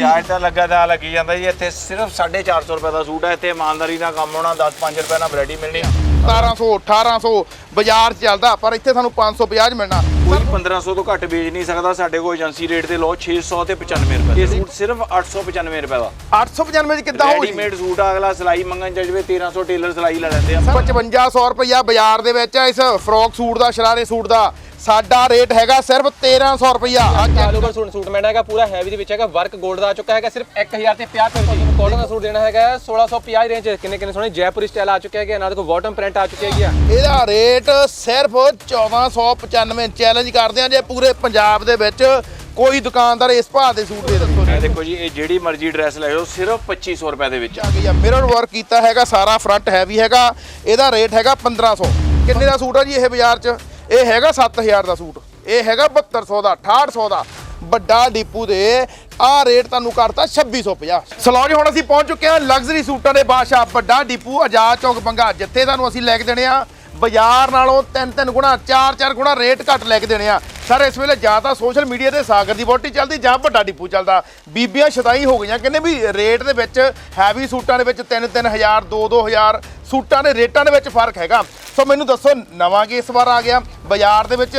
ਵਿਆਜ ਤਾਂ ਲੱਗਾ ਤਾਂ ਲੱਗੀ ਜਾਂਦਾ ਜੀ, ਇੱਥੇ ਸਿਰਫ 450 ਰੁਪਏ ਦਾ ਸੂਟ ਹੈ, ਇੱਥੇ ਇਮਾਨਦਾਰੀ ਦਾ ਕੰਮ ਹੋਣਾ 10-5 ਰੁਪਏ ਨਾਲ ਵੈਰਾਈਟੀ ਮਿਲਣੀ 1700 1800 ਬਾਜ਼ਾਰ 'ਚ ਚੱਲਦਾ, ਪਰ ਇੱਥੇ ਸਾਨੂੰ 550 'ਚ ਮਿਲਣਾ। ਕੋਈ 1500 ਤੋਂ ਘੱਟ ਵੇਚ ਨਹੀਂ ਸਕਦਾ ਸਾਡੇ ਕੋਲ ਏਜੰਸੀ ਰੇਟ ਤੇ ਲਓ 600 ਤੇ 95 ਰੁਪਏ ਇਹ ਸੂਟ ਸਿਰਫ 895 ਰੁਪਏ ਦਾ। 895 'ਚ ਕਿੱਦਾਂ ਹੋਊ ਰੈਡੀਮੇਡ ਸੂਟ ਆ ਅਗਲਾ ਸਿਲਾਈ ਮੰਗਣ ਜਜਵੇ 1300 ਟੇਲਰ ਸਿਲਾਈ ਲੈ ਲੈਂਦੇ ਆ। 5500 ਰੁਪਇਆ ਬਾਜ਼ਾਰ ਦੇ ਵਿੱਚ ਇਸ ਫਰੋਕ ਸੂਟ ਦਾ ਸ਼ਰਾਰੇ ਸੂਟ ਦਾ। ਸਾਡਾ ਰੇਟ ਹੈਗਾ ਸਿਰਫ 1300 ਰੁਪਇਆ। All over suit suit man ਹੈਗਾ ਪੂਰਾ ਹੈਵੀ ਦੇ ਵਿੱਚ ਹੈਗਾ ਵਰਕ 골ਡ ਦਾ ਆ ਚੁੱਕਾ ਹੈਗਾ ਸਿਰਫ 1000 ਤੇ 50 ਰੁਪਏ ਕਾਟਨ ਦਾ ਸੂਟ ਦੇਣਾ ਹੈਗਾ 1650 ਰੇਂਜ ਕਿੰਨੇ ਕਿੰਨੇ ਸੋਹਣੇ ਜੈਪੁਰੀ ਸਟਾਈਲ ਆ ਚੁੱਕਿਆ ਹੈਗਾ ਨਾਲ ਦੇਖੋ ਬਾਟਮ ਪ੍ਰਿੰਟ ਆ ਚੁੱਕਿਆ ਹੈਗਾ ਇਹਦਾ ਰੇਟ ਸਿਰਫ 1495 ਚੈਲੰਜ ਕਰਦੇ ਆ ਜੇ ਪੂਰੇ ਪੰਜਾਬ ਦੇ ਵਿੱਚ ਕੋਈ ਦੁਕਾਨਦਾਰ ਇਸ ਭਾਅ ਦੇ ਸੂਟ ਦੇ ਦੱਸੋ ਇਹ ਦੇਖੋ ਜੀ ਇਹ ਜਿਹੜੀ ਮਰਜ਼ੀ ਡਰੈਸ ਲੈ ਜਾਓ ਸਿਰਫ 2500 ਰੁਪਏ ਦੇ ਵਿੱਚ ਆ ਗਈ। ਆ ਮਿਰਰ ਵਰਕ ਕੀਤਾ ਹੈਗਾ ਸਾਰਾ ਫਰੰਟ ਹੈਵੀ ਹੈਗਾ ਇਹਦਾ ਰੇਟ ਹੈਗਾ 1500 ਕਿੰਨੇ ਦਾ ਸੂਟ ਆ ਜੀ ਇਹ ਬਾਜ਼ਾਰ 'ਚ? ਇਹ ਹੈਗਾ 7000 ਦਾ ਸੂਟ। ਇਹ ਹੈਗਾ 7200 ਦਾ 6800 ਦਾ। ਵੱਡਾ ਡੀਪੂ ਦੇ ਆ ਰੇਟ ਤੁਹਾਨੂੰ ਕਰਤਾ 2650 ਸਲੋ ਜੀ ਹੁਣ ਅਸੀਂ ਪਹੁੰਚ ਚੁੱਕੇ ਹਾਂ ਲਗਜ਼ਰੀ ਸੂਟਾਂ ਦੇ ਬਾਦਸ਼ਾਹ ਵੱਡਾ ਡੀਪੂ ਆਜ਼ਾਦ ਚੌਕ ਬੰਗਾ ਜਿੱਥੇ ਤੁਹਾਨੂੰ ਅਸੀਂ ਲੈ ਕੇ ਦੇਣੇ ਆ ਬਾਜ਼ਾਰ ਨਾਲੋਂ ਤਿੰਨ ਤਿੰਨ ਗੁਣਾ, ਚਾਰ ਚਾਰ ਗੁਣਾ ਰੇਟ ਘੱਟ ਲੈ ਕੇ ਦੇਣੇ ਆ। ਸਰ, ਇਸ ਵੇਲੇ ਜਾਂ ਤਾਂ ਸੋਸ਼ਲ ਮੀਡੀਆ ਤੇ ਸਾਗਰ ਦੀ ਬੋਟੀ ਚੱਲਦੀ ਜਾਂ ਵੱਡਾ ਡਿਪੂ ਚੱਲਦਾ। ਬੀਬੀਆਂ ਸ਼ਦਾਈ ਹੋ ਗਈਆਂ ਕਹਿੰਦੇ ਵੀ ਰੇਟ ਦੇ ਵਿੱਚ ਹੈਵੀ ਸੂਟਾਂ ਦੇ ਵਿੱਚ 3 3000 2 2000 ਸੂਟਾਂ ਦੇ ਰੇਟਾਂ ਦੇ ਵਿੱਚ ਫ਼ਰਕ ਹੈਗਾ। ਸੋ ਮੈਨੂੰ ਦੱਸੋ, ਨਵਾਂ ਕੀ ਇਸ ਵਾਰ ਆ ਗਿਆ। ਬਾਜ਼ਾਰ ਦੇ ਵਿੱਚ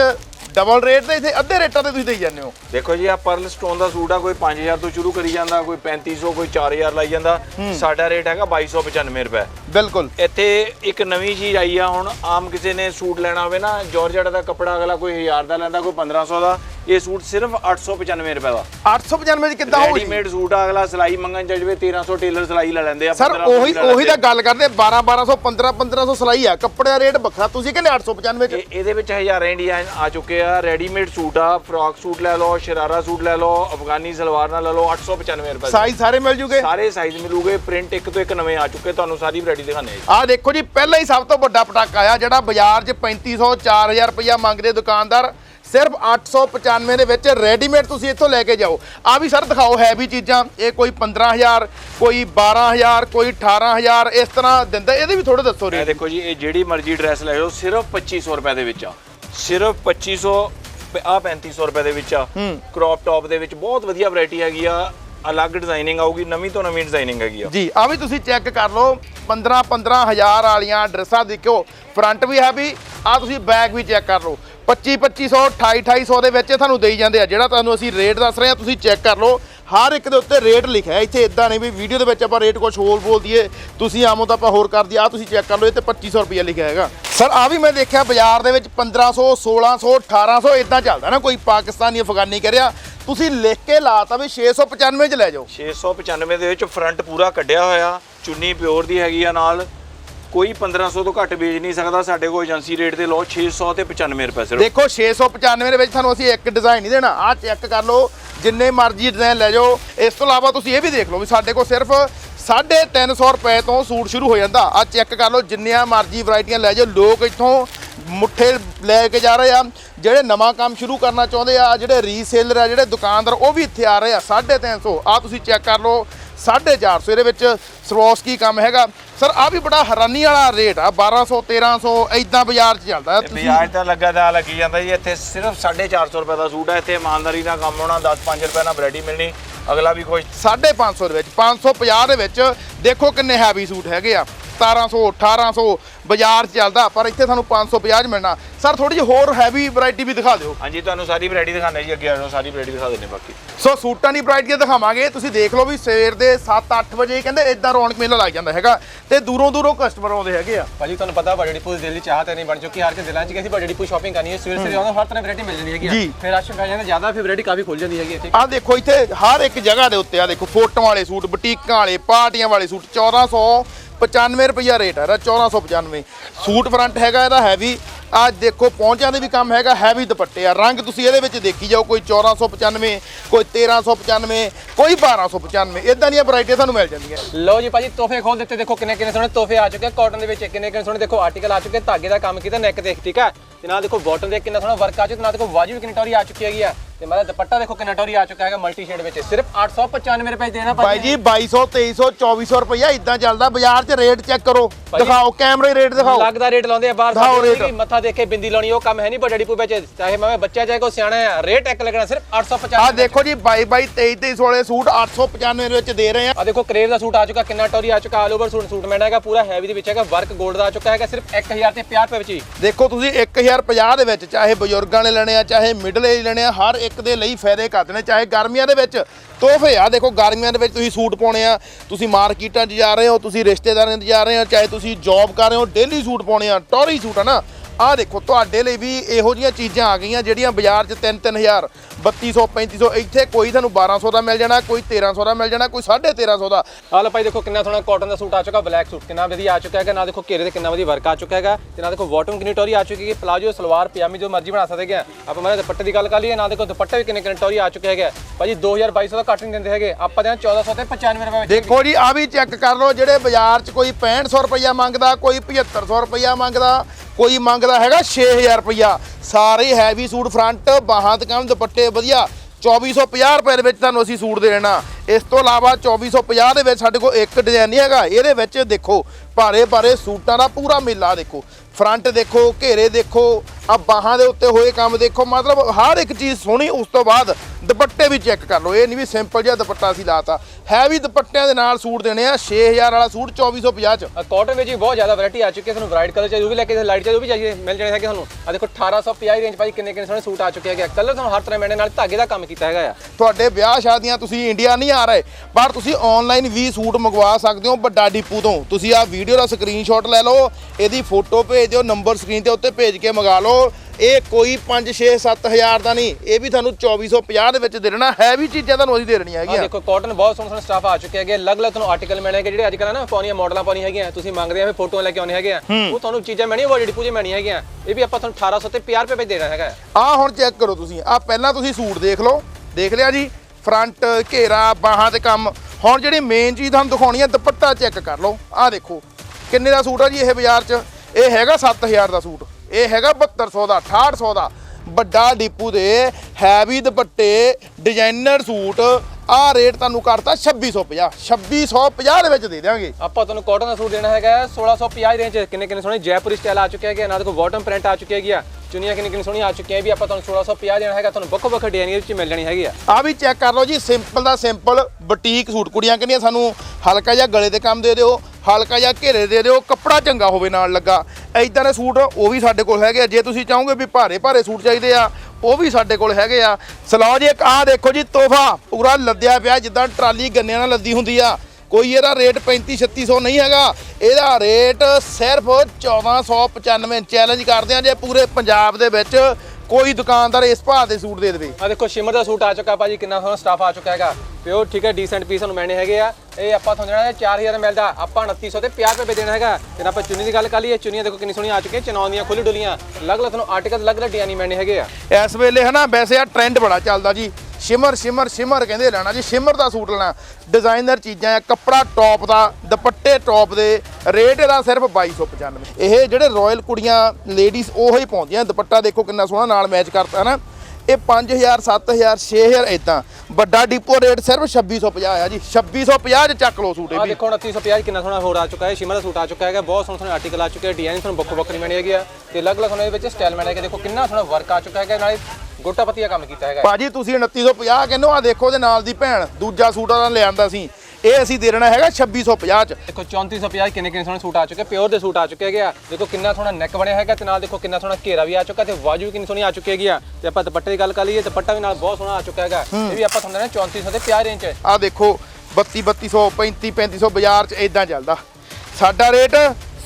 ਡਬਲ ਰੇਟ ਦੇ ਇੱਥੇ ਅੱਧੇ ਰੇਟਾਂ ਤੇ ਤੁਸੀਂ ਦੇਈ ਜਾਂਦੇ ਹੋ। ਦੇਖੋ ਜੀ ਆ ਪਰਲ ਸਟੋਨ ਦਾ ਸੂਟ ਆ ਕੋਈ 5000 ਤੋਂ ਸ਼ੁਰੂ ਕਰੀ ਜਾਂਦਾ ਕੋਈ 3500 ਕੋਈ 4000 ਲਾਈ ਜਾਂਦਾ। ਸਾਡਾ ਰੇਟ ਹੈਗਾ 2295 ਰੁਪਏ। ਬਿਲਕੁਲ। ਇੱਥੇ ਇੱਕ ਨਵੀਂ ਚੀਜ਼ ਆਈ ਆ ਹੁਣ ਆਮ ਕਿਸੇ ਨੇ ਸੂਟ ਲੈਣਾ ਹੋਵੇ ਨਾ ਜਾਰਜਟ ਦਾ ਕੱਪੜਾ ਅਗਲਾ ਕੋਈ 1000 ਦਾ ਲੈਂਦਾ ਕੋਈ 1500 ਦਾ ਇਹ ਸੂਟ ਸਿਰਫ 895 ਰੁਪਏ ਦਾ। 895 ਚ ਕਿੱਦਾਂ ਹੋਊ? ਰੈਡੀਮੇਡ ਸੂਟ ਆ ਅਗਲਾ ਸਿਲਾਈ ਮੰਗਣ ਜਜਵੇ 1300 ਟੇਲਰ ਸਿਲਾਈ ਲੈ ਲੈਂਦੇ ਆ ਸਰ 1500 ਉਹੀ ਉਹੀ ਤਾਂ ਗੱਲ ਕਰਦੇ 12 1200 15 1500 ਸਿਲਾਈ ਆ ਕੱਪੜੇ ਦਾ ਰੇਟ ਵੱਖਰਾ ਤੁਸੀਂ ਕਹਿੰਦੇ 895 ਚ? ਇਹ- ਇਹਦੇ ਵਿੱਚ ਹਜ਼ਾਰਾਂ ਇੰਡੀਅਨ ਆ ਚੁੱਕੇ ਆ ਰੈਡੀਮੇਡ ਸੂਟ ਆ ਫਰੋਕ ਸੂਟ ਲੈ ਲਓ ਸ਼ਰਾਰਾ ਸੂਟ ਲੈ ਲਓ ਅਫਗਾਨੀ ਸਲਵਾਰ ਨਾਲ ਲੈ ਲਓ 895 ਰੁਪਏ। ਸਾਈਜ਼ ਸਾਰੇ ਮਿਲ ਜੂਗੇ? ਸਾਰੇ ਸਾਈਜ਼ ਮਿਲੂਗੇ ਪ੍ਰਿੰਟ ਇੱਕ ਤੋਂ ਇੱਕ ਨਵੇਂ ਆ ਚੁੱਕੇ ਤੁਹਾਨੂੰ ਸਾਰੀ ਵੈਰਾਈਟੀ ਦਿਖਾਣੇ ਆ ਆਹ ਦੇਖੋ ਜੀ ਪਹਿਲਾਂ ਹੀ ਸਭ ਤੋਂ ਵੱਡਾ ਪਟਾਕਾ ਆਇਆ ਜਿਹੜਾ ਬਾਜ਼ਾਰ 'ਚ 3500 4000 ਰੁਪਇਆ ਮੰਗਦੇ ਦੁਕਾਨਦਾਰ ਸਿਰਫ 895 ਦੇ ਵਿੱਚ ਰੈਡੀਮੇਡ ਤੁਸੀਂ ਇੱਥੋਂ ਲੈ ਕੇ ਜਾਓ। ਆ ਵੀ ਸਰ ਦਿਖਾਓ ਹੈਵੀ ਚੀਜ਼ਾਂ ਇਹ ਕੋਈ 15000 ਕੋਈ 12000 ਕੋਈ 18000 ਇਸ ਤਰ੍ਹਾਂ ਦਿੰਦਾ ਇਹਦੇ ਵੀ ਥੋੜੇ ਦੱਸੋ ਰੇਟ ਦੇਖੋ ਜੀ ਇਹ ਜਿਹੜੀ ਮਰਜ਼ੀ ਡਰੈਸ ਲੈ ਜਾਓ ਸਿਰਫ 2500 ਰੁਪਏ ਦੇ ਵਿੱਚ ਆ। ਸਿਰਫ 2500 ਆ 3500 ਰੁਪਏ ਦੇ ਵਿੱਚ ਆ। ਕ੍ਰੌਪ ਟਾਪ ਦੇ ਵਿੱਚ ਬਹੁਤ ਵਧੀਆ ਵੈਰਾਈਟੀ ਹੈਗੀ ਆ। ਅਲੱਗ ਡਿਜ਼ਾਈਨਿੰਗ ਆਊਗੀ ਨਵੀਂ ਤੋਂ ਨਵੀਂ ਡਿਜ਼ਾਈਨਿੰਗ ਹੈਗੀ ਆ। ਜੀ ਆ ਵੀ ਤੁਸੀਂ ਚੈੱਕ ਕਰ ਲਓ। 15 15000 ਵਾਲੀਆਂ ਡਰੈਸਾਂ ਦੇਖਿਓ। ਫਰੰਟ ਵੀ ਹੈ ਵੀ ਆ ਤੁਸੀਂ ਬੈਕ ਵੀ ਚੈੱਕ ਕਰ ਲਓ। 25 2500 28 2800 ਦੇ ਵਿੱਚ ਤੁਹਾਨੂੰ ਦੇਈ ਜਾਂਦੇ ਆ। ਜਿਹੜਾ ਤੁਹਾਨੂੰ ਅਸੀਂ ਰੇਟ ਦੱਸ ਰਹੇ ਆ ਤੁਸੀਂ ਚੈੱਕ ਕਰ ਲਓ। ਹਰ ਇੱਕ ਦੇ ਉੱਤੇ ਰੇਟ ਲਿਖਿਆ। ਇੱਥੇ ਇਦਾਂ ਨਹੀਂ ਵੀ ਵੀਡੀਓ ਦੇ ਵਿੱਚ ਆਪਾਂ ਰੇਟ ਕੁਝ ਹੋਰ ਬੋਲ ਦਈਏ। ਤੁਸੀਂ ਆਮੋ ਤਾਂ ਆਪਾਂ ਹੋਰ ਕਰ ਦਈਏ। ਆ ਤੁਸੀਂ ਚੈੱਕ ਕਰ ਲਓ ਇਹ ਤੇ 2500 ਰੁਪਏ ਲਿਖਿਆ ਹੈਗਾ। ਸਰ ਆ ਵੀ ਮੈਂ ਦੇਖਿਆ ਬਾਜ਼ਾਰ ਦੇ ਵਿੱਚ 1500 1600 1800 ਇਦਾਂ ਚੱਲਦਾ ਨਾ ਕੋਈ ਪਾਕਿਸਤਾਨੀ ਅਫਗਾਨੀ ਕਰਿਆ ਤੁਸੀਂ ਲਿਖ ਕੇ ਲਾਤਾ ਵੀ 695 ਚ ਲੈ ਜਾਓ। 695 ਦੇ ਵਿੱਚ ਫਰੰਟ ਪੂਰਾ ਕੱਢਿਆ ਹੋਇਆ ਚੁੰਨੀ ਪਿਓਰ ਦੀ ਹੈਗੀ ਆ ਨਾਲ। ਕੋਈ 1500 ਤੋਂ ਘੱਟ ਵੇਚ ਨਹੀਂ ਸਕਦਾ ਸਾਡੇ ਕੋਲ ਏਜੰਸੀ ਰੇਟ ਤੇ ਲਓ 600 ਤੇ 95 ਰੁਪਏ ਸਿਰਫ। ਦੇਖੋ 695 ਦੇ ਵਿੱਚ ਤੁਹਾਨੂੰ ਅਸੀਂ ਇੱਕ ਡਿਜ਼ਾਈਨ ਨਹੀਂ ਦੇਣਾ। ਆਹ ਚੈੱਕ ਕਰ ਲਓ ਜਿੰਨੇ ਮਰਜ਼ੀ ਡਿਜ਼ਾਈਨ ਲੈ ਜਾਓ। ਇਸ ਤੋਂ ਇਲਾਵਾ ਤੁਸੀਂ ਇਹ ਵੀ ਦੇਖ ਲਓ ਵੀ ਸਾਡੇ ਕੋਲ ਸਿਰਫ 350 ਰੁਪਏ ਤੋਂ ਸੂਟ ਸ਼ੁਰੂ ਹੋ ਜਾਂਦਾ। ਆਹ ਚੈੱਕ ਕਰ ਲਓ, ਜਿੰਨੀਆਂ ਮਰਜ਼ੀ ਵੈਰਾਈਟੀਆਂ ਲੈ ਜਾਓ। ਲੋਕ ਇੱਥੋਂ ਮੁੱਠੇ ਲੈ ਕੇ ਜਾ ਰਹੇ ਆ। ਜਿਹੜੇ ਨਵਾਂ ਕੰਮ ਸ਼ੁਰੂ ਕਰਨਾ ਚਾਹੁੰਦੇ ਆ, ਜਿਹੜੇ ਰੀਸੇਲਰ ਆ, ਜਿਹੜੇ ਦੁਕਾਨਦਾਰ, ਉਹ ਵੀ ਇੱਥੇ ਆ ਰਹੇ ਆ। 350 ਆਹ ਤੁਸੀਂ ਚੈੱਕ ਕਰ ਲਓ 450 ਇਹਦੇ ਵਿੱਚ ਸਰੋਸ ਕੀ ਕੰਮ ਹੈਗਾ? ਸਰ ਆ ਵੀ ਬੜਾ ਹੈਰਾਨੀ ਵਾਲਾ ਰੇਟ ਆ। 1200 1300 ਐਦਾਂ ਬਾਜ਼ਾਰ 'ਚ ਚੱਲਦਾ। ਇਹ ਤਾਂ ਲੱਗਾ ਤਾਂ ਲੱਗੀ ਜਾਂਦਾ ਜੀ। ਇੱਥੇ ਸਿਰਫ 450 ਰੁਪਏ ਦਾ ਸੂਟ ਆ। ਇੱਥੇ ਇਮਾਨਦਾਰੀ ਦਾ ਕੰਮ ਹੋਣਾ 10-5 ਰੁਪਏ ਨਾਲ ਵੈਰਾਈਟੀ ਮਿਲਣੀ। ਅਗਲਾ ਵੀ ਖੁਸ਼। 550 ਦੇ ਵਿੱਚ 550 ਦੇ ਵਿੱਚ ਦੇਖੋ ਕਿੰਨੇ ਹੈਵੀ ਸੂਟ ਹੈਗੇ ਆ। 1700 1800 ਬਾਜ਼ਾਰ 'ਚ ਚੱਲਦਾ ਪਰ ਇੱਥੇ ਤੁਹਾਨੂੰ 550 'ਚ ਮਿਲਣਾ। ਸਰ ਥੋੜੀ ਜਿਹੀ ਹੋਰ ਹੈਵੀ ਵੈਰਾਈਟੀ ਵੀ ਦਿਖਾ ਦਿਓ। ਹਾਂਜੀ ਤੁਹਾਨੂੰ ਸਾਰੀ ਵੈਰਾਈਟੀ ਦਿਖਾਣੇ ਜੀ ਅੱਗੇ ਆ ਜਾਓ ਸਾਰੀ ਵੈਰਾਈਟੀ ਦਿਖਾ ਦਿੰਨੇ ਬਾਕੀ। ਸੋ ਸੂਟਾਂ ਦੀ ਵੈਰਾਈਟੀ ਦਿਖਾਵਾਂਗੇ। ਤੁਸੀਂ ਦੇਖ ਲਓ ਵੀ ਸਵੇਰ ਦੇ 7-8 ਵਜੇ ਕਹਿੰਦੇ ਇਦਾਂ ਰੌਣਕ ਮੇਲਾ ਲੱਗ ਜਾਂਦਾ ਹੈਗਾ। ਤੇ ਦੂਰੋਂ ਦੂਰੋਂ ਕਸਟਮਰ ਆਉਂਦੇ ਹੈਗੇ ਆ। ਭਾਜੀ ਤੁਹਾਨੂੰ ਪਤਾ ਬੜੀ ਡਿਪੂ ਦਿਲ ਚਾਹਤ ਨਹੀਂ ਬਣ ਚੁੱਕੀ। ਹਰ ਕੇ ਦਿਲਾਂ 'ਚ ਕਿ ਅਸੀਂ ਬੜੀ ਡਿਪੂ ਸ਼ਾਪਿੰਗ ਕਰਨੀ ਹੈ ਸਵੇਰ ਸਵੇਰੇ ਆਉਂਦਾ ਹਰ ਤਰ੍ਹਾਂ ਵੈਰਾਈਟੀ ਮਿਲ ਜਾਂਦੀ ਹੈਗੀ ਆ। ਜੀ। ਫਿਰ ਰਸ਼ ਪੈ ਜਾਂਦਾ ਜ਼ਿਆਦਾ ਫਿਰ ਵੈਰਾਈਟੀ ਕਾਫੀ ਖੁੱਲ ਜਾਂਦੀ ਹੈਗੀ ਇੱਥੇ। ਆਹ ਦੇਖੋ ਇੱਥੇ ਹਰ ਇੱਕ ਜਗ੍ਹਾ ਦੇ ਉੱਤੇ ਆ ਦੇਖੋ ਫੋਟੋਆਂ ਵਾਲੇ ਸੂਟ ਬੁਟੀਕਾਂ ਵਾਲੇ ਪਾਰਟੀਆਂ ਵਾਲੇ ਸੂਟ 1495 ਰੁਪਈਆ ਰੇਟ ਹੈ, ਇਹਦਾ 1495 ਸੂਟ ਫਰੰਟ ਹੈਗਾ ਇਹਦਾ ਹੈਵੀ ਆ ਦੇਖੋ, ਪਹੁੰਚਿਆਂ ਦੇ ਵੀ ਕੰਮ ਹੈਗਾ ਹੈਵੀ ਦੁਪੱਟੇ ਆ। ਰੰਗ ਤੁਸੀਂ ਇਹਦੇ ਵਿੱਚ ਦੇਖੀ ਜਾਓ, ਕੋਈ 1495 ਕੋਈ 1395 ਕੋਈ 1295 ਇਦਾਂ ਦੀਆਂ ਵੈਰਾਈਟੀਆਂ ਤੁਹਾਨੂੰ ਮਿਲ ਜਾਂਦੀਆਂ। ਲਓ ਜੀ ਭਾਜੀ ਤੋਹਫੇ ਖੋਲ ਦਿੱਤੇ ਦੇਖੋ ਕਿੰਨੇ ਕਿੰਨੇ ਸੋਹਣੇ ਤੋਹਫੇ ਆ ਚੁੱਕੇ ਕਾਟਨ ਦੇ ਵਿੱਚ ਕਿੰਨੇ ਕਿੰਨੇ ਸੋਹਣੇ ਦੇਖੋ ਆਰਟੀਕਲ ਆ ਚੁੱਕੇ ਧਾਗੇ ਦਾ ਕੰਮ ਕੀਤਾ ਨੈਕ ਤੇ ਠੀਕ ਹੈ ਤੇ ਨਾਲ ਦੇਖੋ ਬਾਟਮ ਦੇ ਕਿੰਨਾ ਸੋਹਣਾ ਵਰਕ ਆ ਚੁੱਕਾ ਨਾਲ ਦੇਖੋ ਵਾਜਬ ਕਿੰਨੀ ਟੌਰੀ ਆ ਚੁੱਕੀ ਹੈਗੀ ਆ। ਤੇ ਮਾਰਾ ਦੁਪੱਟਾ ਦੇਖੋ ਕਿੰਨਾ ਟੌਰੀ ਆ ਚੁੱਕਾ ਹੈਗਾ ਮਲਟੀ ਸ਼ੇਡ ਵਿੱਚ। ਸਿਰਫ 895 ਰੁਪਏ 'ਚ ਦੇਣਾ ਭਾਈ ਜੀ 2200 2300 2400 ਰੁਪਇਆ ਇਦਾਂ ਚੱਲਦਾ ਬਾਜ਼ਾਰ 'ਚ ਰੇਟ ਚੈੱਕ ਕਰੋ। ਦਿਖਾਓ ਕੈਮਰੇ ਰੇਟ ਦਿਖਾਓ। ਲੱਗਦਾ ਰੇਟ ਲਾਉਂਦੇ ਆ ਬਾਹਰ ਸਾਡੇ ਮੱਥਾ ਦੇਖੇ ਬਿੰਦੀ ਲਾਉਣੀ ਉਹ ਕੰਮ ਹੈ ਨਹੀਂ ਬੜਾ ਡਿਪੂ ਵਿੱਚ। ਚਾਹੇ ਮੈਂ ਬੱਚਾ ਚਾਹੇ ਕੋ ਸਿਆਣਾ ਆ ਰੇਟ ਇੱਕ ਲੱਗਣਾ ਸਿਰਫ 895 ਆ ਦੇਖੋ ਜੀ 22 22 23 2300 ਵਾਲੇ ਸੂਟ 895 ਦੇ ਵਿੱਚ ਦੇ ਰਹੇ ਆ। ਆ ਦੇਖੋ ਕਰੇਵ ਦਾ ਸੂਟ ਆ ਚੁੱਕਾ ਕਿੰਨਾ ਟੌਰੀ ਆ ਚੁੱਕਾ। ਆਲ ਓਵਰ ਸੂਟ ਸੂਟ ਮੈਂਡਾ ਹੈਗਾ ਪੂਰਾ ਹੈਵੀ ਦੇ ਵਿੱਚ ਹੈਗਾ ਵਰਕ 골ਡ ਦਾ ਆ ਚੁੱਕਾ ਹੈਗਾ ਸਿਰਫ 1000 ਤੇ 50 ਰੁਪਏ ਵਿੱਚ ਹੀ। ਦੇਖੋ ਤੁਸੀਂ 1050 ਦੇ ਵਿੱਚ ਚਾਹੇ ਬਜ਼ੁਰਗਾਂ ਨੇ ਲੈਣੇ ਆ ਚਾਹੇ ਮਿਡਲ ਏਜ ਲੈਣੇ ਆ ਹਰ ਇੱਕ ਦੇ ਲਈ ਫਾਇਦੇ ਕਰਦੇ ਨੇ ਚਾਹੇ ਗਰਮੀਆਂ ਦੇ ਵਿੱਚ ਤੋਹਫੇ ਆ। ਦੇਖੋ ਗਰਮੀਆਂ ਦੇ ਵਿੱਚ ਤੁਸੀਂ ਸੂਟ ਪਾਉਣੇ ਆ ਤੁਸੀਂ ਮਾਰਕੀਟਾਂ 'ਚ ਜਾ ਰਹੇ ਹੋ ਤੁਸੀਂ ਰਿਸ਼ਤੇਦਾਰਾਂ 'ਚ ਜਾ ਰਹੇ ਹੋ ਚਾਹੇ ਤੁਸੀਂ ਜੌਬ ਕਰ ਰਹੇ ਹੋ ਡੇਲੀ ਸੂਟ ਪਾਉਣੇ ਆ ਟੌਰੀ ਸੂਟ ਆ ਨਾ। ਆਹ ਦੇਖੋ ਤੁਹਾਡੇ ਲਈ ਵੀ ਇਹੋ ਜਿਹੀਆਂ ਚੀਜ਼ਾਂ ਆ ਗਈਆਂ ਜਿਹੜੀਆਂ ਬਾਜ਼ਾਰ 'ਚ 3-3000 3200 3500 ਇੱਥੇ ਕੋਈ ਤੁਹਾਨੂੰ 1200 ਦਾ ਮਿਲ ਜਾਣਾ ਕੋਈ 1300 ਦਾ ਮਿਲ ਜਾਣਾ ਕੋਈ 1350 ਦਾ ਆਹ ਲਓ ਭਾਈ ਦੇਖੋ ਕਿੰਨਾ ਸੋਹਣਾ ਕਾਟਨ ਦਾ ਸੂਟ ਆ ਚੁੱਕਾ ਬਲੈਕ ਸੂਟ ਕਿੰਨਾ ਵਧੀਆ ਆ ਚੁੱਕਾ ਹੈਗਾ ਨਾ ਦੇਖੋ ਘੇਰੇ ਤੇ ਕਿੰਨਾ ਵਧੀਆ ਵਰਕ ਆ ਚੁੱਕਾ ਹੈਗਾ ਤੇ ਨਾ ਦੇਖੋ ਬਾਟਮ ਕਿੰਨੀ ਟੌਰੀ ਆ ਚੁੱਕੀ ਹੈ ਪਲਾਜੋ ਸਲਵਾਰ ਪਜਾਮੀ ਜੋ ਮਰਜ਼ੀ ਬਣਾ ਸਕਦੇ ਹੈਗੇ ਆ। ਆਪਾਂ ਮਾਰੇ ਦੁਪੱਟੇ ਦੀ ਗੱਲ ਕਰ ਲਈਏ ਨਾ ਦੇਖੋ ਦੁਪੱਟੇ ਵੀ ਕਿੰਨੇ ਕਿੰਨੇ ਟੌਰੀ ਆ ਚੁੱਕੇ ਹੈਗੇ। ਭਾਜੀ 2000 2200 ਦਾ ਘੱਟ ਨਹੀਂ ਦਿੰਦੇ ਹੈਗੇ ਆਪਾਂ ਦੇਣਾ 1400 ਤੇ 95 ਰੁਪਏ ਵਿੱਚ ਦੇਖੋ ਜੀ ਆ ਵੀ ਚੈੱਕ ਕਰ ਲਓ ਜਿਹੜੇ ਬਾਜ਼ਾਰ 'ਚ ਕੋਈ 6500 ਰੁਪਈਆ ਮੰਗਦਾ ਕੋਈ 7500 ਰੁਪਈਆ ਮੰਗਦਾ ਕੋਈ ਮੰਗਦਾ ਹੈਗਾ 6000 ਰੁਪਈਆ। ਸਾਰੇ ਹੈਵੀ ਸੂਟ ਫਰੰਟ ਬਾਹਾਂ ਤੇ ਕੰਮ ਦੁਪੱਟੇ ਵਧੀਆ। 2450 ਰੁਪਏ ਦੇ ਵਿੱਚ ਤੁਹਾਨੂੰ ਅਸੀਂ ਸੂਟ ਦੇ ਦੇਣਾ। ਇਸ ਤੋਂ ਇਲਾਵਾ 2450 ਦੇ ਵਿੱਚ ਸਾਡੇ ਕੋਲ ਇੱਕ ਡਿਜ਼ਾਈਨ ਨਹੀਂ ਹੈਗਾ। ਇਹਦੇ ਵਿੱਚ ਦੇਖੋ ਭਾਰੇ ਭਾਰੇ ਸੂਟਾਂ ਦਾ ਪੂਰਾ ਮੇਲਾ ਦੇਖੋ। ਫਰੰਟ ਦੇਖੋ, ਘੇਰੇ ਦੇਖੋ ਆ ਬਾਹਾਂ ਦੇ ਉੱਤੇ ਹੋਏ ਕੰਮ ਦੇਖੋ ਮਤਲਬ ਹਰ ਇੱਕ ਚੀਜ਼ ਸੋਹਣੀ ਉਸ ਤੋਂ ਬਾਅਦ ਦੁਪੱਟੇ ਵੀ ਚੈੱਕ ਕਰ ਲਓ। ਇਹ ਨਹੀਂ ਵੀ ਸਿੰਪਲ ਜਿਹਾ ਦੁਪੱਟਾ ਅਸੀਂ ਲਾਤਾ। ਹੈਵੀ ਦੁਪੱਟਿਆਂ ਦੇ ਨਾਲ ਸੂਟ ਦੇਣੇ ਆ 6000 ਵਾਲਾ ਸੂਟ 2450 ਚ। ਕਾਟਨ ਵਿੱਚ ਵੀ ਬਹੁਤ ਜ਼ਿਆਦਾ ਵੈਰਾਈਟੀ ਆ ਚੁੱਕੀ ਹੈ ਤੁਹਾਨੂੰ ਬ੍ਰਾਈਟ ਕਲਰ ਚਾਹੀਦੇ ਉਹ ਵੀ ਲੈ ਕੇ ਲਾਈਟ ਚਾਹੀਦੇ ਉਹ ਵੀ ਚਾਹੀਦੇ ਮਿਲ ਜਾਣੇ ਹੈਗੇ ਤੁਹਾਨੂੰ। ਆ ਦੇਖੋ 1850 ਰੇਂਜ ਭਾਈ ਕਿੰਨੇ ਕਿੰਨੇ ਸੋਹਣੇ ਸੂਟ ਆ ਚੁੱਕੇ ਹੈਗੇ ਕਲਰ ਤੁਹਾਨੂੰ ਹਰ ਤਰ੍ਹਾਂ ਮਿਲਣੇ ਨਾਲ ਧਾਗੇ ਦਾ ਕੰਮ ਕੀਤਾ ਹੈਗਾ ਆ। ਤੁਹਾਡੇ ਵਿਆਹ ਸ਼ਾਦੀਆਂ ਤੁਸੀਂ ਇੰਡੀਆ ਨਹੀਂ ਆ ਰਹੇ ਪਰ ਤੁਸੀਂ ਆਨਲਾਈਨ ਵੀ ਸੂਟ ਮੰਗਵਾ ਸਕਦੇ ਹੋ ਵੱਡਾ ਡਿਪੂ ਤੋਂ। ਤੁਸੀਂ ਆ ਵੀਡੀਓ ਦਾ ਸਕਰੀਨਸ਼ਾਟ ਲੈ ਲਓ ਇਹਦੀ ਫੋਟੋ ਭੇਜ ਦਿਓ ਨੰਬਰ ਸਕਰੀਨ ਤੇ ਉੱਤੇ ਭੇਜ ਕੇ ਮੰਗਾ ਲਓ। ਇਹ ਕੋਈ 5 6 7000 ਦਾ ਨਹੀਂ। ਇਹ ਵੀ ਤੁਹਾਨੂੰ 2450 ਦੇ ਵਿੱਚ ਦੇ ਦੇਣਾ। ਹੈ ਵੀ ਚੀਜ਼ਾਂ ਤੁਹਾਨੂੰ ਅਸੀਂ ਦੇ ਦੇਣੀਆਂ ਹੈਗੀਆਂ। ਦੇਖੋ ਕਾਟਨ ਬਹੁਤ ਸੋਹਣਾ ਸੋਹਣਾ ਸਟਾਫ ਆ ਚੁੱਕੇ ਹੈਗੇ। ਅਲੱਗ-ਅਲੱਗ ਤੁਹਾਨੂੰ ਆਰਟੀਕਲ ਮਿਲਣਗੇ ਜਿਹੜੇ ਅੱਜ ਕੱਲ੍ਹ ਨਾ ਪਾਉਣੀਆਂ ਮਾਡਲਾਂ ਪਾਉਣੀਆਂ ਹੈਗੀਆਂ। ਤੁਸੀਂ ਮੰਗਦੇ ਆ ਫੋਟੋਆਂ ਲੈ ਕੇ ਆਉਣੇ ਹੈਗੇ ਆ। ਉਹ ਤੁਹਾਨੂੰ ਚੀਜ਼ਾਂ ਮਿਲਣੀਆਂ ਵੱਡੀ ਡਿਪੂ 'ਚ ਮਿਲਣੀਆਂ ਹੈਗੀਆਂ। ਇਹ ਵੀ ਆਪਾਂ ਤੁਹਾਨੂੰ 1800 ਤੇ 50 ਰੁਪਏ ਵਿੱਚ ਦੇਣਾ ਹੈਗਾ। ਆ ਹੁਣ ਚੈੱਕ ਕਰੋ ਤੁਸੀਂ। ਆ ਪਹਿਲਾਂ ਤੁਸੀਂ ਸੂਟ ਦੇਖ ਲਓ। ਦੇਖ ਲਿਆ ਜੀ। ਫਰੰਟ ਘੇਰਾ ਬਾਹਾਂ ਤੇ ਕੰਮ। ਹੁਣ ਜਿਹੜੀ ਮੇਨ ਚੀਜ਼ ਤੁਹਾਨੂੰ ਦਿਖਾਉਣੀ ਹੈ ਦੁਪੱਟਾ ਚੈੱਕ ਕਰ ਲਓ। ਆ ਦੇਖੋ। ਕਿੰਨੇ ਦਾ ਸੂਟ ਆ ਜੀ ਇਹ ਬਾਜ਼ਾਰ 'ਚ? ਇਹ ਹੈਗਾ 7000 ਦਾ ਸੂਟ। ਇਹ ਹੈਗਾ 7200 ਦਾ 6800 ਦਾ। ਵੱਡਾ ਡੀਪੂ ਦੇ ਹੈਵੀ ਦੁਪੱਟੇ ਡਿਜ਼ਾਈਨਰ ਸੂਟ ਆ ਰੇਟ ਤੁਹਾਨੂੰ ਕਰਤਾ 2650 2650 ਦੇ ਵਿੱਚ ਦੇ ਦਿਆਂਗੇ। ਆਪਾਂ ਤੁਹਾਨੂੰ ਕਾਟਨ ਦਾ ਸੂਟ ਦੇਣਾ ਹੈਗਾ 1650 ਰੇਂਜ ਕਿੰਨੇ ਕਿੰਨੇ ਸੋਹਣੇ ਜੈਪੁਰੀ ਸਟਾਈਲ ਆ ਚੁੱਕੇ ਹੈਗੇ ਨਾਲ ਦੇਖੋ ਬਾਟਮ ਪ੍ਰਿੰਟ ਆ ਚੁੱਕੀ ਹੈਗੀ ਚੁੰਨੀਆਂ ਕਿੰਨੀ ਕਿੰਨੀ ਸੋਹਣੀਆਂ ਆ ਚੁੱਕੀਆਂ ਵੀ ਆਪਾਂ ਤੁਹਾਨੂੰ 1650 ਦੇਣਾ ਹੈਗਾ। ਤੁਹਾਨੂੰ ਵੱਖੋ ਵੱਖ ਡਿਜ਼ਾਈਨ ਵਿੱਚ ਮਿਲ ਜਾਣੀ ਹੈਗੀ ਆ। ਆ ਵੀ ਚੈੱਕ ਕਰ ਲਓ ਜੀ ਸਿੰਪਲ ਦਾ ਸਿੰਪਲ ਬੁਟੀਕ ਸੂਟ। ਕੁੜੀਆਂ ਕਹਿੰਦੀਆਂ ਸਾਨੂੰ ਹਲਕਾ ਜਿਹਾ ਗਲੇ ਤੇ ਕੰਮ ਦੇ ਦਿਓ ਹਲਕਾ ਜਿਹਾ ਘੇਰੇ ਦੇ ਦਿਓ ਕੱਪੜਾ ਚੰਗਾ ਹੋਵੇ ਨਾਲ ਲੱਗਾ। ਐਦਾਂ ਦੇ ਸੂਟ ਉਹ ਵੀ ਸਾਡੇ ਕੋਲ ਹੈਗੇ ਆ। ਜੇ ਤੁਸੀਂ ਚਾਹੋਗੇ ਵੀ ਭਾਰੇ ਭਾਰੇ ਸੂਟ ਚਾਹੀਦੇ ਆ, ਉਹ ਵੀ ਸਾਡੇ ਕੋਲ ਹੈਗੇ ਆ। ਸਲਾਓ ਜੀ ਇੱਕ, ਆਹ ਦੇਖੋ ਜੀ, ਤੋਹਫਾ ਪੂਰਾ ਲੱਦਿਆ ਪਿਆ, ਜਿੱਦਾਂ ਟਰਾਲੀ ਗੰਨਿਆਂ ਨਾਲ ਲੱਦੀ ਹੁੰਦੀ ਆ। ਕੋਈ ਇਹਦਾ ਰੇਟ 35 3600 ਨਹੀਂ ਹੈਗਾ। ਇਹਦਾ ਰੇਟ ਸਿਰਫ 1495 ਚੈਲੰਜ ਕਰਦੇ ਆ ਜੇ ਪੂਰੇ ਪੰਜਾਬ ਦੇ ਵਿੱਚ ਕੋਈ ਦੁਕਾਨਦਾਰ ਇਸ ਭਾਅ ਦੇ ਸੂਟ ਦੇ ਦੇਵੇ। ਆ ਦੇਖੋ ਸ਼ਿਮਰ ਦਾ ਸੂਟ ਆ ਚੁੱਕਾ ਭਾਜੀ ਕਿੰਨਾ ਸੋਹਣਾ ਸਟਾਫ ਆ ਚੁੱਕਾ ਹੈਗਾ। ਪਿਓਰ ਠੀਕ ਹੈ ਡੀਸੈਂਟ ਪੀਸ ਤੁਹਾਨੂੰ ਮਿਲਣੇ ਹੈਗੇ ਆ। ਇਹ ਆਪਾਂ ਤੁਹਾਨੂੰ ਦੇਣਾ ਹੈ 4000 ਮਿਲਦਾ ਆਪਾਂ 2900 ਤੇ 50 ਰੁਪਏ ਦੇਣਾ ਹੈਗਾ। ਤੇ ਆਪਾਂ ਚੁੰਨੀ ਦੀ ਗੱਲ ਕਰ ਲਈਏ ਚੁੰਨੀਆਂ ਦੇਖੋ ਕਿੰਨੀ ਸੋਹਣੀਆਂ ਆ ਚੁੱਕੀਆਂ ਚਨੌਨ ਦੀਆਂ ਖੁੱਲੀ ਡੁੱਲੀਆਂ। ਅਲੱਗ-ਅਲੱਗ ਤੁਹਾਨੂੰ ਆਰਟੀਕਲ ਅਲੱਗ-ਅਲੱਗ ਡਿਜ਼ਾਈਨ ਮਿਲਣੇ ਹੈਗੇ ਆ। ਇਸ ਵੇਲੇ ਹਨਾ ਵੈਸੇ ਆ ਟ੍ਰੈਂਡ ਬੜਾ ਚੱਲਦਾ ਜੀ। ਸ਼ਿਮਰ ਸ਼ਿਮਰ ਸ਼ਿਮਰ ਕਹਿੰਦੇ ਲੈਣਾ ਜੀ, ਸ਼ਿਮਰ ਦਾ ਸੂਟ ਲੈਣਾ। ਡਿਜ਼ਾਈਨਰ ਚੀਜ਼ਾਂ ਆ, ਕੱਪੜਾ ਟੌਪ ਦਾ, ਦੁਪੱਟੇ ਟੌਪ ਦੇ ਰੇਟ ਇਹਦਾ ਸਿਰਫ 2295 ਇਹ ਜਿਹੜੇ ਰਾਇਲ ਕੁੜੀਆਂ ਲੇਡੀਜ਼ ਉਹੋ ਹੀ ਪਾਉਂਦੀਆਂ, ਦੁਪੱਟਾ ਦੇਖੋ ਕਿੰਨਾ ਸੋਹਣਾ ਨਾਲ ਮੈਚ ਕਰਤਾ ਨਾ। ਇਹ 5000 7000 6000 ਇਦਾਂ ਵੱਡਾ ਡਿਪੋ ਰੇਟ ਸਿਰਫ 2650 ਆ ਜੀ। 2650 ਚ ਚੱਕ ਲਓ ਸੂਟ ਇਹ ਆ ਵੀ। ਦੇਖੋ 2950 ਕਿੰਨਾ ਸੋਹਣਾ ਹੋਰ ਆ ਚੁੱਕਾ ਹੈ। ਸ਼ਿਮਰ ਦਾ ਸੂਟ ਆ ਚੁੱਕਾ ਹੈਗਾ ਬਹੁਤ ਸੋਹਣੇ ਸੋਹਣੇ ਆਰਟੀਕਲ ਆ ਚੁੱਕੇ ਆ ਡਿਜ਼ਾਈਨ ਤੁਹਾਨੂੰ ਵੱਖੋ ਵੱਖਰੀ ਮਿਲਣੀ ਹੈਗੀ ਆ। ਤੇ ਅਲੱਗ-ਅਲੱਗ ਤੁਹਾਨੂੰ ਇਹਦੇ ਵਿੱਚ ਸਟਾਈਲ ਮਿਲਣਗੇ ਦੇਖੋ ਕਿੰਨਾ ਸੋਹਣਾ ਵਰਕ ਆ ਚੁੱਕਾ ਹੈਗਾ ਨਾਲੇ ਗੋਟਾ ਪਤੀਆ ਕੰਮ ਕੀਤਾ ਹੈਗਾ। ਭਾਜੀ ਤੁਸੀਂ 2950 ਕਹਿੰਦੇ ਹੋ ਆ ਦੇਖੋ ਉਹਦੇ ਨਾਲ ਦੀ ਭੈਣ ਦੂਜਾ ਸੂਟ ਉਹਦਾ ਲਿਆਂਦਾ ਸੀ। ਇਹ ਅਸੀਂ ਦੇ ਦੇਣਾ ਹੈਗਾ 2650 ਚ। ਦੇਖੋ 3450 ਕਿੰਨੇ ਕਿੰਨੇ ਸੋਹਣੇ ਸੂਟ ਆ ਚੁੱਕੇ? ਪਿਓਰ ਦੇ ਸੂਟ ਆ ਚੁੱਕੇ ਹੈਗੇ ਆ। ਦੇਖੋ ਕਿੰਨਾ ਸੋਹਣਾ ਨੈਕ ਬਣਿਆ ਹੈਗਾ ਤੇ ਨਾਲ ਦੇਖੋ ਕਿੰਨਾ ਸੋਹਣਾ ਘੇਰਾ ਵੀ ਆ ਚੁੱਕਾ ਤੇ ਬਾਜੂ ਵੀ ਕਿੰਨੀ ਸੋਹਣੀ ਆ ਚੁੱਕੀ ਹੈਗੀ ਆ। ਤੇ ਆਪਾਂ ਦੁਪੱਟੇ ਦੀ ਗੱਲ ਕਰ ਲਈਏ ਦੁਪੱਟਾ ਵੀ ਨਾਲ ਬਹੁਤ ਸੋਹਣਾ ਆ ਚੁੱਕਾ ਹੈਗਾ। ਇਹ ਵੀ ਆਪਾਂ ਤੁਹਾਨੂੰ ਦੇਣਾ 3400 ਤੇ 50 ਰੇਂਜ ਚ ਆ ਦੇਖੋ 32 3200 35 3500 ਬਾਜ਼ਾਰ 'ਚ ਇਦਾਂ ਚੱਲਦਾ। ਸਾਡਾ ਰੇਟ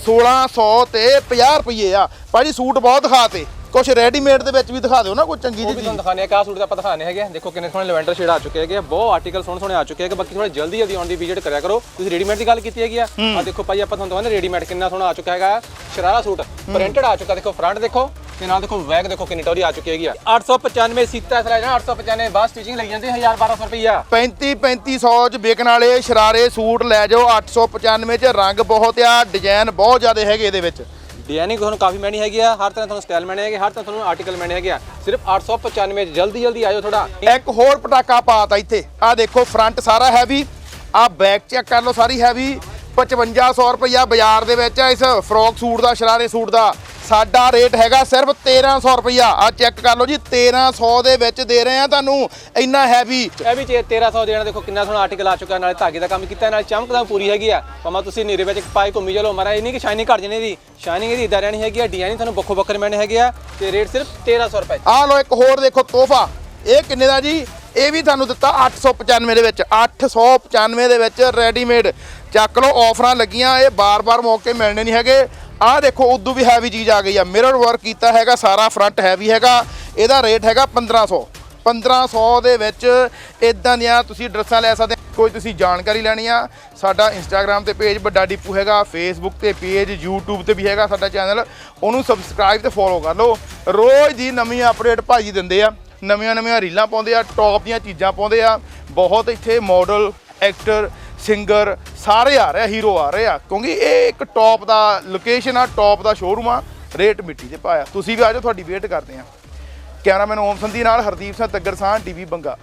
1600 ਤੇ 50 ਰੁਪਏ ਆ। ਭਾਜੀ ਸੂਟ ਬਹੁਤ ਦਿਖਾਤੇ ਕੁਝ ਰੈਡੀਮੇਡ ਦੇ ਵਿੱਚ ਵੀ ਦਿਖਾ ਦਿਓ ਨਾ ਕੋਈ ਚੰਗੀ ਉਹ ਵੀ ਜਿਹੀ ਤੁਹਾਨੂੰ ਦਿਖਾਣੇ ਆ ਕਾ ਸੂਟ ਦਾ ਆਪਾਂ ਦਿਖਾਣੇ ਹੈਗੇ ਆ। ਦੇਖੋ ਕਿੰਨੇ ਸੋਹਣੇ ਲੈਵੈਂਡਰ ਸ਼ੇਡ ਆ ਚੁੱਕੇ ਹੈਗੇ ਆ। ਬਹੁਤ ਆਰਟੀਕਲ ਸੋਹਣੇ ਸੋਹਣੇ ਆ ਚੁੱਕੇ ਹੈਗੇ ਬਾਕੀ ਥੋੜਾ ਜਲਦੀ ਜਲਦੀ ਆਉਣ ਦੀ ਵਿਜ਼ਿਟ ਕਰਿਆ ਕਰੋ। ਤੁਸੀਂ ਰੈਡੀਮੇਡ ਦੀ ਗੱਲ ਕੀਤੀ ਹੈਗੀ ਆ। ਆ ਦੇਖੋ ਭਾਈ ਆਪਾਂ ਤੁਹਾਨੂੰ ਦਿਖਾਉਂਦੇ ਰੈਡੀਮੇਡ ਕਿੰਨਾ ਸੋਹਣਾ ਆ ਚੁੱਕਾ ਹੈਗਾ। ਸ਼ਰਾਰਾ ਸੂਟ ਪ੍ਰਿੰਟਡ ਆ ਚੁੱਕਾ ਦੇਖੋ ਫਰੰਟ ਦੇਖੋ ਤੇ ਨਾਲ ਦੇਖੋ ਵੈਗ ਦੇਖੋ ਕਿੰਨੀ ਟੌਰੀ ਆ ਚੁੱਕੀ ਹੈਗੀ ਆ। 895 ਸੀਤਾ ਸਲਾਈ ਨਾ 895 ਬਾਅਦ ਸਟਿਚਿੰਗ ਲਈ ਜਾਂਦੀ 1000 1200 ਰੁਪਈਆ। 35 3500 ਚ ਵਿਕਣ ਵਾਲੇ ਸ਼ਰਾਰੇ ਸੂਟ ਲੈ ਜਾਓ 895 ਚ ਰੰਗ ਬਹੁਤ ਆ ਡਿਜ਼ਾਈਨ ਬਹੁਤ ਜ਼ਿਆਦਾ ਹੈਗੇ ਇਹਦੇ ਵਿੱਚ। ਡਿਜ਼ਾਈਨਿੰਗ ਤੁਹਾਨੂੰ ਕਾਫੀ ਮੈਣੀ ਹੈਗੀ ਆ, ਹਰ ਤਰ੍ਹਾਂ ਤੁਹਾਨੂੰ ਸਟਾਈਲ ਮੈਣੀ ਹੈਗੇ, ਹਰ ਤਰ੍ਹਾਂ ਤੁਹਾਨੂੰ ਆਰਟੀਕਲ ਮੈਣੀ ਹੈਗੇ ਆ। ਸਿਰਫ 895 ਜਲਦੀ ਜਲਦੀ ਆਇਓ ਥੋੜਾ। ਇੱਕ ਹੋਰ ਪਟਾਕਾ ਪਾਤਾ ਇੱਥੇ। ਆ ਦੇਖੋ ਫਰੰਟ ਸਾਰਾ ਹੈਵੀ ਆ ਬੈਕ ਚੈੱਕ ਕਰ ਲਓ ਸਾਰੀ ਹੈਵੀ 5500 ਰੁਪਇਆ ਬਾਜ਼ਾਰ ਦੇ ਵਿੱਚ ਆ ਇਸ ਫਰੋਕ ਸੂਟ ਦਾ, ਸ਼ਰਾਰੇ ਸੂਟ ਦਾ। ਸਾਡਾ ਰੇਟ ਹੈਗਾ ਸਿਰਫ 1300 ਰੁਪਇਆ ਆ ਚੈੱਕ ਕਰ ਲਓ ਜੀ 1300 ਦੇ ਵਿੱਚ ਦੇ ਰਹੇ ਆ ਤੁਹਾਨੂੰ। ਇੰਨਾ ਹੈਵੀ ਇਹ ਵੀ ਚੇ 1300 ਦੇਣਾ ਦੇਖੋ ਕਿੰਨਾ ਸੋਹਣਾ ਆਰਟੀਕਲ ਆ ਚੁੱਕਾ ਨਾਲੇ ਧਾਗੇ ਦਾ ਕੰਮ ਕੀਤਾ ਨਾਲੇ ਚਮਕਦਾ ਪੂਰੀ ਹੈਗੀ ਆ। ਭਾਵੇਂ ਤੁਸੀਂ ਨੀਰੇ ਵਿੱਚ ਪਾਈ ਘੁੰਮੀ ਚਲੋ ਮਾਰਾ ਇਹ ਨਹੀਂ ਕਿ ਸ਼ਾਈਨਿੰਗ ਘਟ ਜਣੇ ਦੀ ਸ਼ਾਈਨਿੰਗ ਇਹਦੀ ਇਦਾਂ ਰਹਿਣੀ ਹੈਗੀ ਆ ਡਿਜ਼ਾਈਨ ਤੁਹਾਨੂੰ ਵੱਖੋ ਵੱਖਰੇ ਮੈਨੇ ਹੈਗੇ ਆ ਤੇ ਰੇਟ ਸਿਰਫ 1300 ਰੁਪਏ। ਆ ਲਓ ਇੱਕ ਹੋਰ ਦੇਖੋ ਤੋਹਫਾ। ਇਹ ਕਿੰਨੇ ਦਾ ਜੀ? ਇਹ ਵੀ ਤੁਹਾਨੂੰ ਦਿੱਤਾ 895 ਦੇ ਵਿੱਚ। 895 ਦੇ ਵਿੱਚ ਰੈਡੀਮੇਡ ਚੱਕ ਲਓ ਆਫਰਾਂ ਲੱਗੀਆਂ ਇਹ ਬਾਰ-ਬਾਰ ਮੌਕੇ ਮਿਲਣੇ ਨਹੀਂ ਹੈਗੇ। ਆਹ ਦੇਖੋ, ਉਦੋਂ ਵੀ ਹੈਵੀ ਚੀਜ਼ ਆ ਗਈ ਆ। ਮਿਰਰ ਵਰਕ ਕੀਤਾ ਹੈਗਾ, ਸਾਰਾ ਫਰੰਟ ਹੈਵੀ ਹੈਗਾ। ਇਹਦਾ ਰੇਟ ਹੈਗਾ 1500 1500 ਦੇ ਵਿੱਚ ਇਦਾਂ ਦੀਆਂ ਤੁਸੀਂ ਡਰੈਸਾਂ ਲੈ ਸਕਦੇ ਕੋਈ ਤੁਸੀਂ ਜਾਣਕਾਰੀ ਲੈਣੀ ਆ, ਸਾਡਾ ਇੰਸਟਾਗ੍ਰam ਤੇ ਪੇਜ ਵੱਡਾ ਡਿਪੂ ਹੈਗਾ ਫੇਸਬੁੱਕ ਤੇ ਪੇਜ YouTube ਤੇ ਵੀ ਹੈਗਾ ਸਾਡਾ ਚੈਨਲ ਉਹਨੂੰ ਸਬਸਕ੍ਰਾਈਬ ਤੇ ਫੋਲੋ ਕਰ ਲਓ। ਰੋਜ਼ ਦੀ ਨਵੀਂ ਅਪਡੇਟ ਭਾਜੀ ਦਿੰਦੇ ਆ। ਨਵੀਆਂ ਨਵੀਆਂ ਰੀਲਾਂ ਪਾਉਂਦੇ ਆ ਟੌਪ ਦੀਆਂ ਚੀਜ਼ਾਂ ਪਾਉਂਦੇ ਆ। ਬਹੁਤ ਇੱਥੇ ਮਾਡਲ ਐਕਟਰ ਸਿੰਗਰ ਸਾਰੇ ਆ ਰਹੇ ਆ ਹੀਰੋ ਆ ਰਹੇ ਆ, ਕਿਉਂਕਿ ਇਹ ਇੱਕ ਟੌਪ ਦਾ ਲੋਕੇਸ਼ਨ ਆ ਟੌਪ ਦਾ ਸ਼ੋਰੂਮ ਆ, ਰੇਟ ਮਿੱਟੀ ਤੇ ਪਾਇਆ। ਤੁਸੀਂ ਵੀ ਆ ਜਾਓ, ਤੁਹਾਡੀ ਵੇਟ ਕਰਦੇ ਆ। ਕੈਮਰਾਮੈਨ ਓਮ ਸੰਧੀ ਨਾਲ ਹਰਦੀਪ ਸਿੰਘ ਤੱਗਰ ਸਾਹ ਟੀਵੀ ਬੰਗਾ।